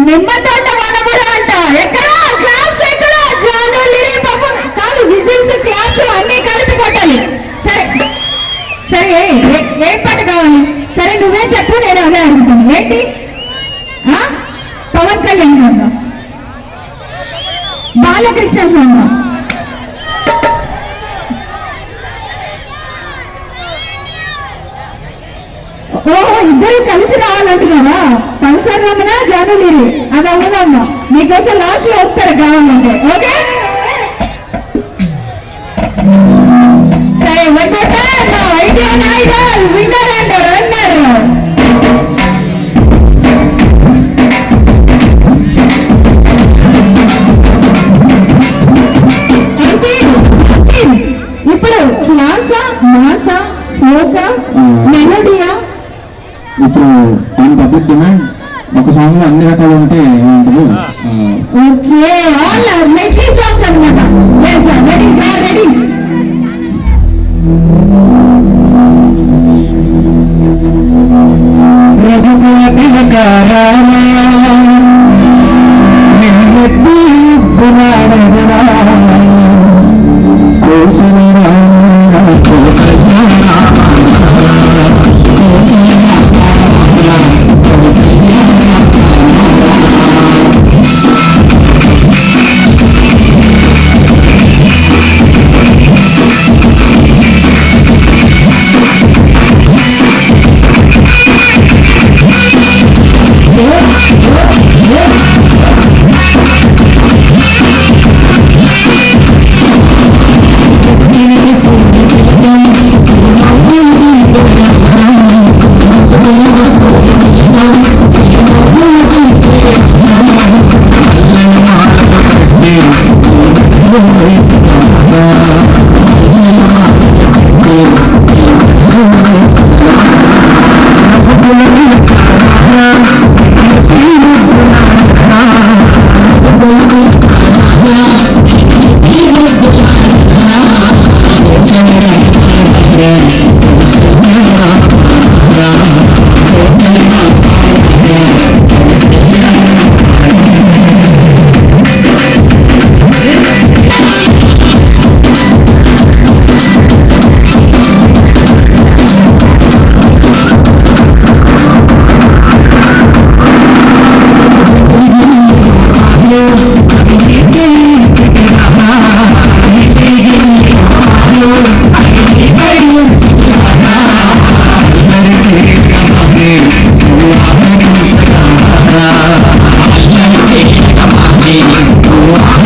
నిమ్మతోట మనముడు అంట ఎక్కడ క్లాప్స్ ఎక్కడ జాను లిరి పాపం కాదు విజిల్స్ క్లాప్స్ అన్ని కలిపి కొట్టాలి సరే సరే ఏ- ఏ- ఏ పాట కావాలి సరే నువ్వే చెప్పు నేను అదే అడుగుతాను ఏంటి ఆ? పవన్ కళ్యాణ్ సాంగ్ బాలకృష్ణ సాంగ్ ఓహో ఇద్దరు కలిసి రావాలంటున్నారా పల్సర్ రమ్మనా జానులీరి అది అవ్వదమ్మా మీకోసం లాస్ట్లో వస్తారు కావాలంటే. ఓకే? సరే one more idea idol winner ఇప్పుడు ఆన్ పబ్లిక్ డిమాండ్ ఒక సాంగ్లో అన్ని రకాలు ఉంటే ఏమంటారు ఆ, ఓకే ఆల్ మెట్లీ సాంగ్స్ అన్నమాట. Yes ఓకే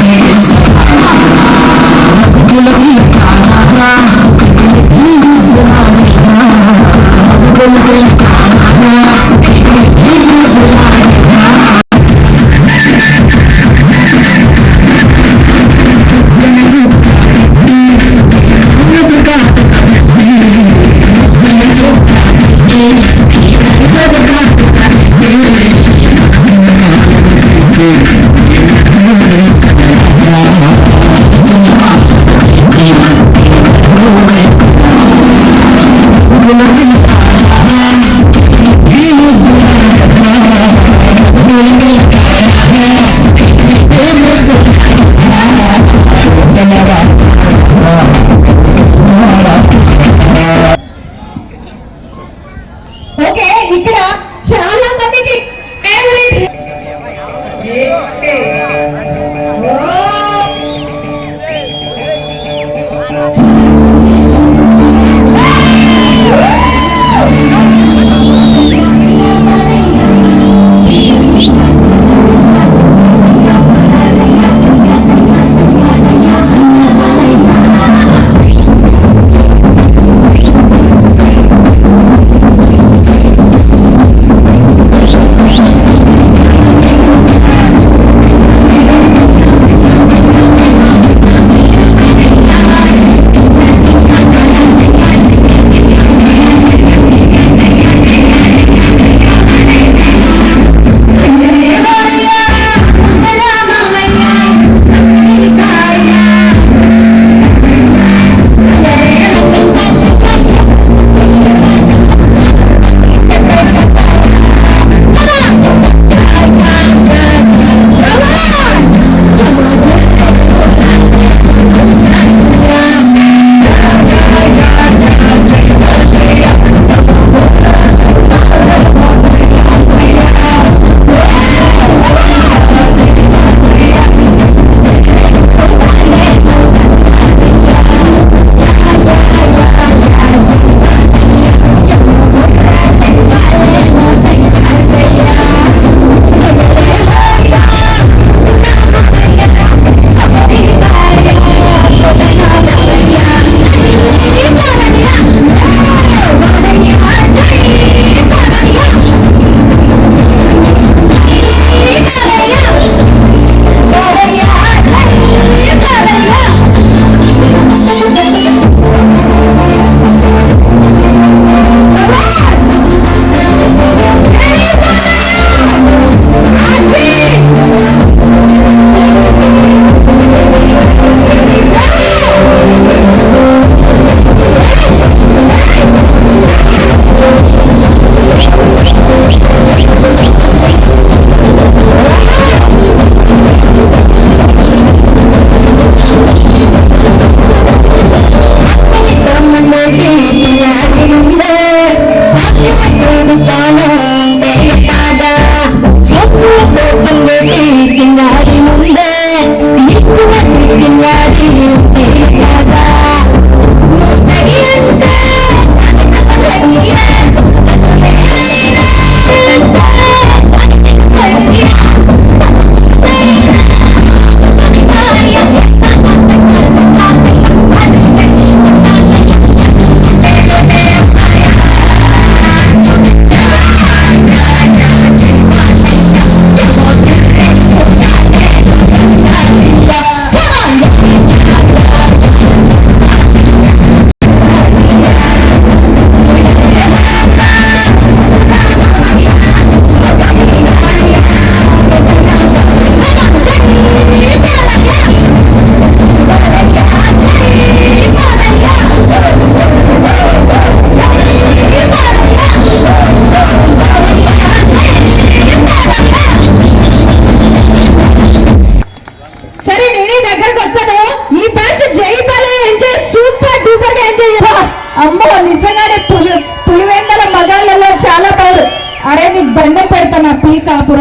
சிங்கார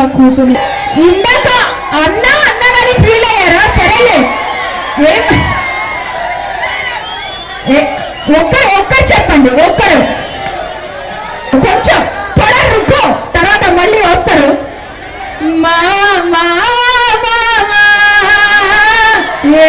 కాపురా కూసుని ఇందాక అన్న అన్నగాని ఫీల్ అయ్యారా? సరేలే. ఏం? ఒక్కరు ఒక్కరు చెప్పండి ఒక్కరు. కొంచెం త్వర రుకో తర్వాత మళ్ళీ వస్తారు. మా మా, మా, ఏ